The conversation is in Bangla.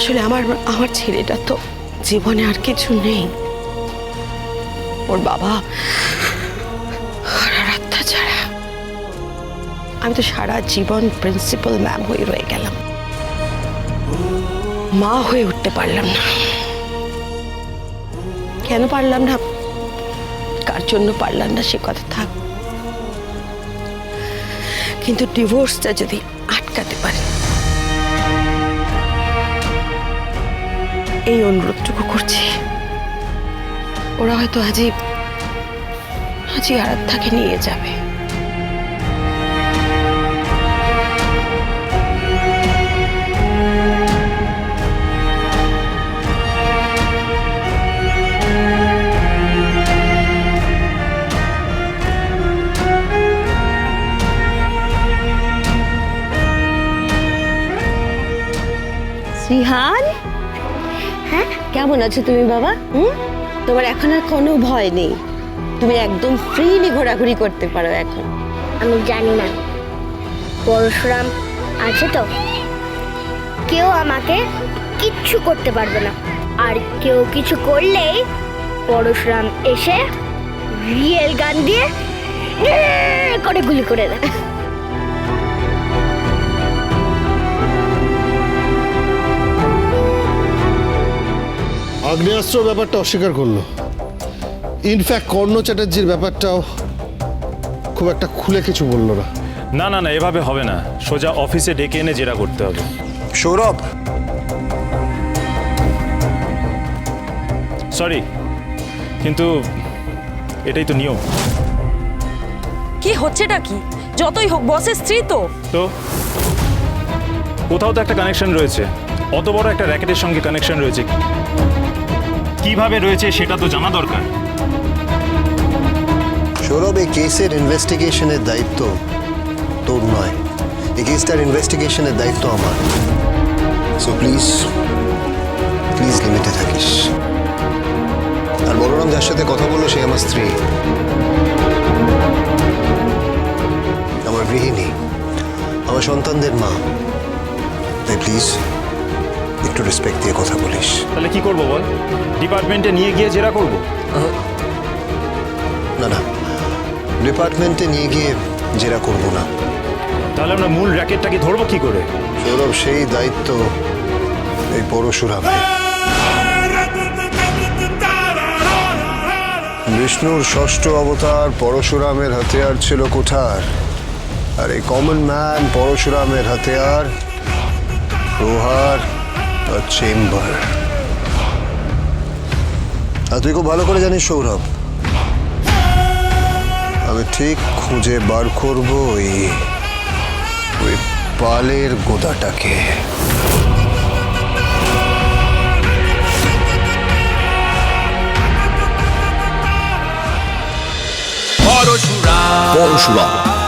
আসলে আমার আমার ছেলেটা তো জীবনে আর কিছু নেই। ওর বাবা আত্মা ছাড়া আমি তো সারা জীবন প্রিন্সিপাল ম্যাম হয়ে রয়ে গেলাম। মা হয়ে উঠতে পারলাম না। কেন পারলাম না? কার জন্য পারলাম না সে কথা থাক। কিন্তু ডিভোর্সটা যদি আটকাতে পারে এই অনুরোধটুকু করছি। ওরা হয়তো আজই আজই আরাধ্যাকে নিয়ে যাবে। শ্রীহান হ্যাঁ? কেমন আছো তুমি বাবা? হুম? তোমার এখন আর কোনো ভয় নেই। তুমি একদম ফ্রিলি ঘোরাঘুরি করতে পারো এখন। আমি জানি না। পরশুরাম আছে তো? কেউ আমাকে কিচ্ছু করতে পারবে না। আর কেউ কিছু করলেই পরশুরাম এসে রিয়েল গান দিয়ে করে গুলি করে দেয়। আগ্নেয়াস্ত্র ব্যাপারটা অস্বীকার করল। ইনফ্যাক্ট কর্ণ চ্যাটার্জির ব্যাপারটাও খুব একটা খুলে কিছু বলল না। না না না এভাবে হবে না। সোজা অফিসে ডেকে এনে জেরা করতে হবে। সৌরভ! সরি কিন্তু এটাই তো নিয়ম। কি হচ্ছেটা কি? যতই হোক বসের স্ত্রী তো? তো? কোথাও তো একটা কানেকশন রয়েছে। অত বড় একটা র্যাকেটের সঙ্গে কানেকশন রয়েছে। কীভাবে রয়েছে সেটা তো জানা দরকার। সৌরভ এই কেসের ইনভেস্টিগেশনের দায়িত্ব তোর নয়। এই কেসটার ইনভেস্টিগেশনের দায়িত্ব আমার। সো প্লিজ প্লিজ লিমিটে থাকিস। আর বলরাম যার সাথে কথা বলল, সে আমার স্ত্রী। আমার গৃহিণী। আমার সন্তানদের মা। তাই প্লিজ একটু রেসপেক্ট দিয়ে কথা বলিস। তাহলে কি করব বল? ডিপার্টমেন্টে নিয়ে গিয়ে জেরা করব? না না। ডিপার্টমেন্টে নিয়ে গিয়ে জেরা করব না। তাহলে আমরা মূল র্যাকেটটাকে ধরবো কি করে? সৌরভ সেই দায়িত্ব এই পরশুরাম। বিষ্ণুর ষষ্ঠ অবতার পরশুরামের হাতিয়ার ছিল কুঠার আর এই কমন ম্যান পরশুরামের হাতিয়ার প্রহার আর চেম্বার আর তুই খুব ভালো করে জানিস সৌরভ। আমি ঠিক খুঁজে বার করব ওই ওই পালের গোদাটাকে। পরশুরাম।